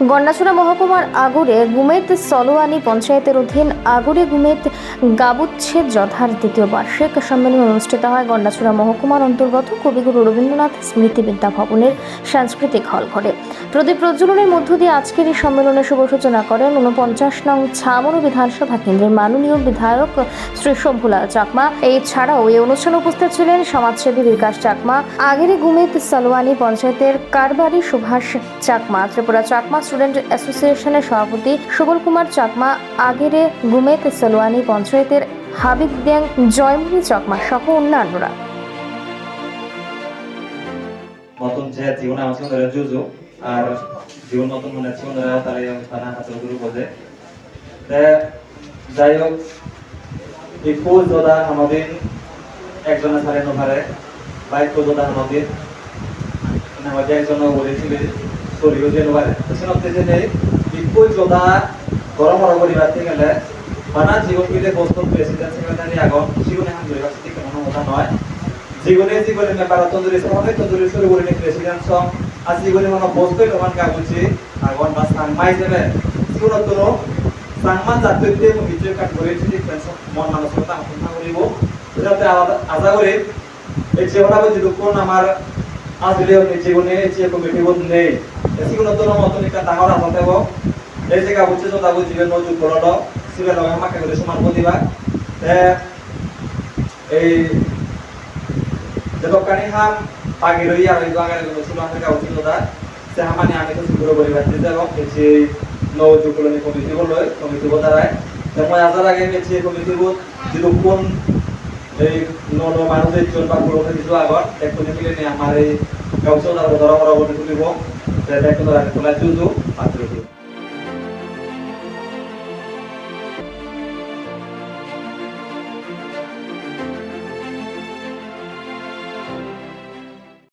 গন্ডাছড়া মহকুমার আগুরে গুমেত সলোয়ানি পঞ্চায়েতের অধীন আগুরে গুমেত গাবুচ্ছেদ যথার দ্বিতীয় বার্ষিক সম্মেলন অনুষ্ঠিত হয় গন্ডাছড়া মহকুমার অন্তর্গত কবিগুরু রবীন্দ্রনাথ স্মৃতি বিদ্যা ভবনের সাংস্কৃতিক হল ঘরে প্রদীপ প্রজ্বলনের মধ্য দিয়ে আজকের এই সম্মেলনের শুভ সূচনা করেন উনপঞ্চাশ নং ছামরু বিধানসভা কেন্দ্রের মাননীয় বিধায়ক শ্রী শম্ভুলাল চাকমা। এছাড়াও এই অনুষ্ঠানে উপস্থিত ছিলেন সমাজসেবী বিকাশ চাকমা, আগেরে গুমেত সালোয়ানি পঞ্চায়েতের কারবারি সুভাষ চাকমা, ত্রিপুরা চাকমা স্টুডেন্ট অ্যাসোসিয়েশনের সভাপতি সুবল কুমার চাকমা, আগেরে গুমেত সালোয়ানি পঞ্চায়েতের হাবিব দ্যাং জয়মণি চাকমা সহ অন্যান্যরা। নতুন যে জীবনে জুজু, আর জীবন নতুন মনে তারা হাতে করছে যাই হোক এই ফুল যোদা আমাদের নভারে বাইক যোদা আমাদের আমাদের একজন বলেছিল গরম গরম পরিবার মানা জীবন বস্তু প্রেসিডেন্ট সেক্রেটারি জীবনে জীবনে জীবনে জীবনে আগন বা সাং মাই যাবে জীবনত কোনো সাংমান জাতীয়তে করে যদি মন মানসিকতা আকাঙ্ক্ষা করিব। যাতে আশা করি এই জীবনটা যদি কোন আমার আসলে জীবনে যে কমিটি বোধ নেই। জীবনত কোনো মতন একটা ডাঙর আশা দেব এই জায়গা বুঝছে তো তাবো জীবন নজুর করল সিবে লগা মাকে করে সমান প্রতিভা এই Jadi kan ham pagi doi ya itu akan itu semua mereka usul dah. Saya hamani আমি তো শুরু করে বাচ্চা যাব যে নৌ যুগলো নি কমিটি বলো কমিটি বদারায় যেমন আজার আগে গেছে কমিটি বল যেরকম কোন এই নন মানুষের জন্য বা পুরো কিছু আগর একটু মিলে নিয়ে আমার এই ব্যবসা ধরা বড় বলে তুলিব সেটা একটু ধরা তোলা জুজু পাত্র।